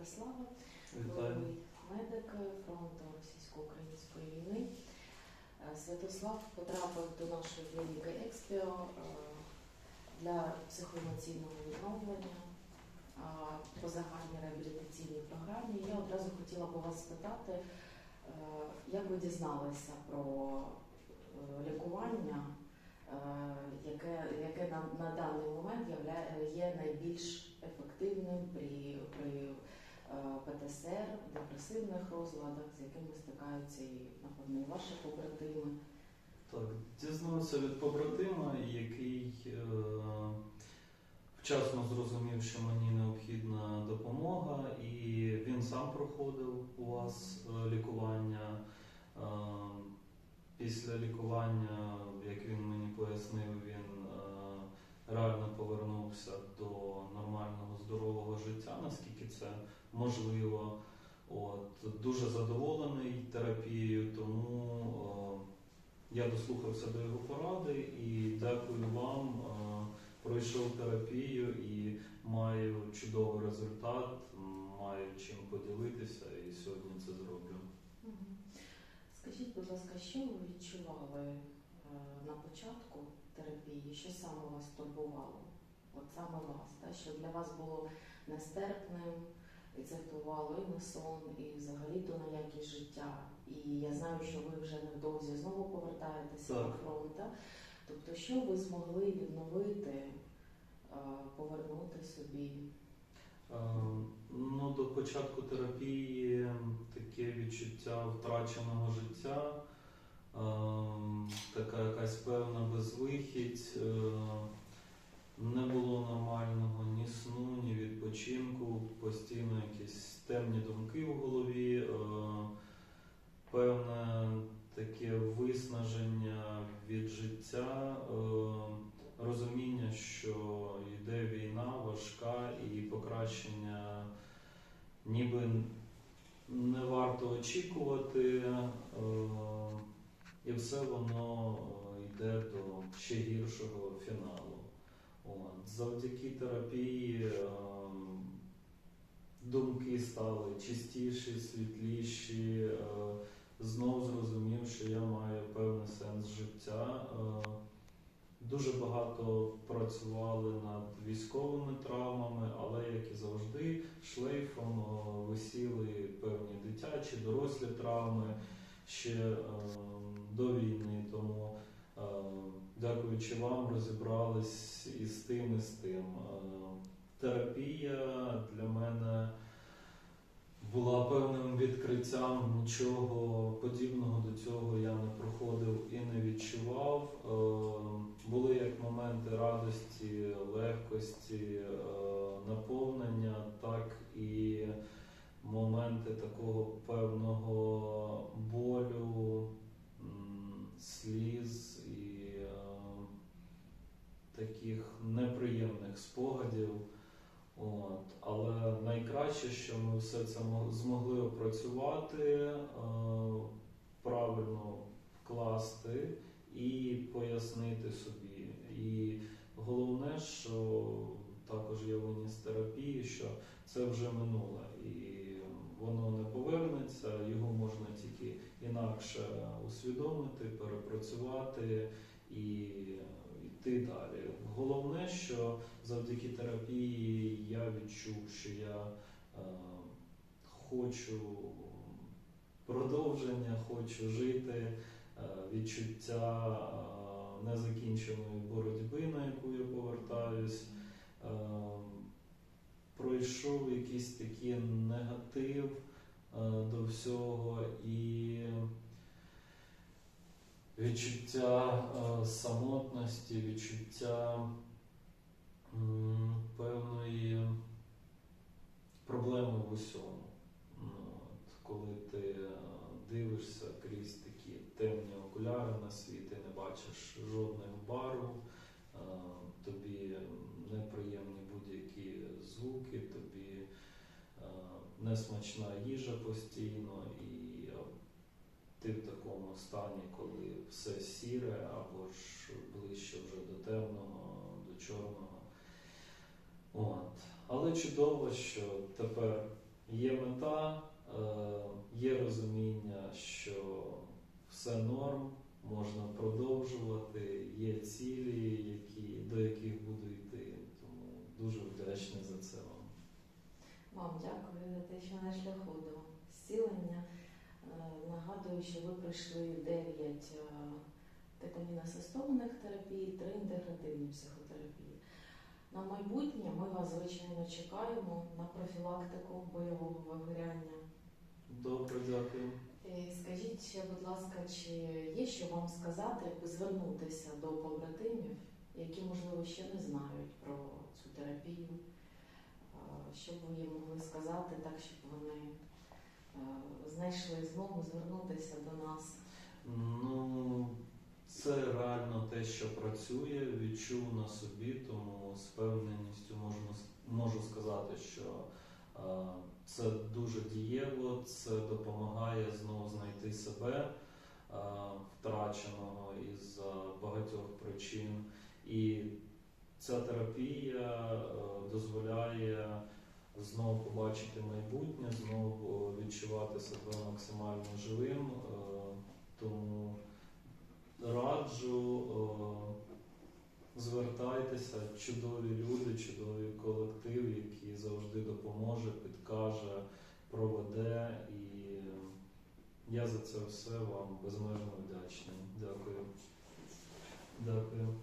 Святослава, бойовий медик фронту російсько-української війни. Е, Святослав потрапив до нашої клініки Експіо е, для психоемоційного відновлення е, по загальній реабілітаційній програмі. Я одразу хотіла б вас спитати, як ви дізналися про лікування, яке, яке на, на даний момент є найбільш ефективним при, ПТСР, депресивних розладах, з якими стикаються і, напевно, і ваші побратими. Так, дізнався від побратима, який е, вчасно зрозумів, що мені необхідна допомога, і він сам проходив у вас е, лікування. Е, після лікування, як він мені пояснив, він е, реально повернувся до нормального здорового життя, наскільки це можливо. От, дуже задоволений терапією, тому е, я дослухався до його поради і дякую вам. е, Пройшов терапію і маю чудовий результат, маю чим поділитися і сьогодні це зроблю. Скажіть, будь ласка, що ви відчували е, на початку терапії? Що саме вас турбувало? От саме вас, та? що для вас було нестерпним, і це впливало і на сон, і взагалі то на якість життя. І я знаю, що ви вже невдовзі знову повертаєтеся Так. на фронт. Тобто, що ви змогли відновити, повернути собі? Е, Ну, до початку терапії таке відчуття втраченого життя, е, така якась певна безвихідь, е, не було нормального ні сну, ні відпочинку, постійно якісь темні думки в голові, е, певне таке виснаження від життя. е, розуміння, що йде війна важка і покращення ніби не варто очікувати, е, і все воно йде до ще гіршого фіналу. От. Завдяки терапії е, думки стали чистіші, світліші. е, Знов зрозумів, що я маю певний сенс життя. Е, Дуже багато працювали над військовими травмами, але як і завжди, шлейфом о, висіли певні дитячі, дорослі травми ще е, до війни. Тому, е, дякуючи вам, розібрались і з тим, і з тим. Е, терапія для мене була певним відкриттям. Нічого подібного до цього я не проходив і не відчував. От. Але найкраще, що ми все це мо- змогли опрацювати, е, правильно вкласти і пояснити собі. І головне, що також є виніс терапії, що це вже минуле, і воно не повернеться, його можна тільки інакше усвідомити, перепрацювати і йти далі. Головне, що завдяки терапії я відчув, що я е, хочу продовження, хочу жити, е, відчуття е, незакінченої боротьби, на яку я повертаюсь. Е, пройшов якийсь такий негатив е, до всього і відчуття е, самотності, відчуття певної проблеми в усьому. Ну, от, коли ти е, дивишся крізь такі темні окуляри на світ, ти не бачиш жодних барв, е, тобі неприємні будь-які звуки, тобі е, несмачна їжа постійно, і ти в такому стані, коли все сіре або ж ближче вже до темного, до чорного. От. Але чудово, що тепер є мета, е, є розуміння, що все норм, можна продовжувати, є цілі, які, до яких буду йти. Тому дуже вдячний за це вам. Вам дякую за те, що на шляху до зцілення. Е, Нагадую, що ви пройшли 9 кетаміносистованих терапій, 3 інтегративні психотерапії. На майбутнє ми вас, звичайно, чекаємо на профілактику бойового вигоряння. Добре, дякую. Е, Скажіть ще, будь ласка, чи є що вам сказати, якби звернутися до побратимів, які, можливо, ще не знають про цю терапію, Е, що б ви їм могли сказати, так, щоб вони е, знайшли змогу звернутися до нас? Ну, це реально те, що працює, відчув на собі, тому з певненістю можна, можу сказати, що е, це дуже дієво, це допомагає знову знайти себе е, втраченого із е, багатьох причин. І ця терапія е, дозволяє знову побачити майбутнє, знову відчувати себе максимально живим. е, Тому раджу, е, звертайтеся, чудові люди, чудовий колектив, який завжди допоможе, підкаже, проведе. І я за це все вам безмежно вдячний. Дякую. Дякую.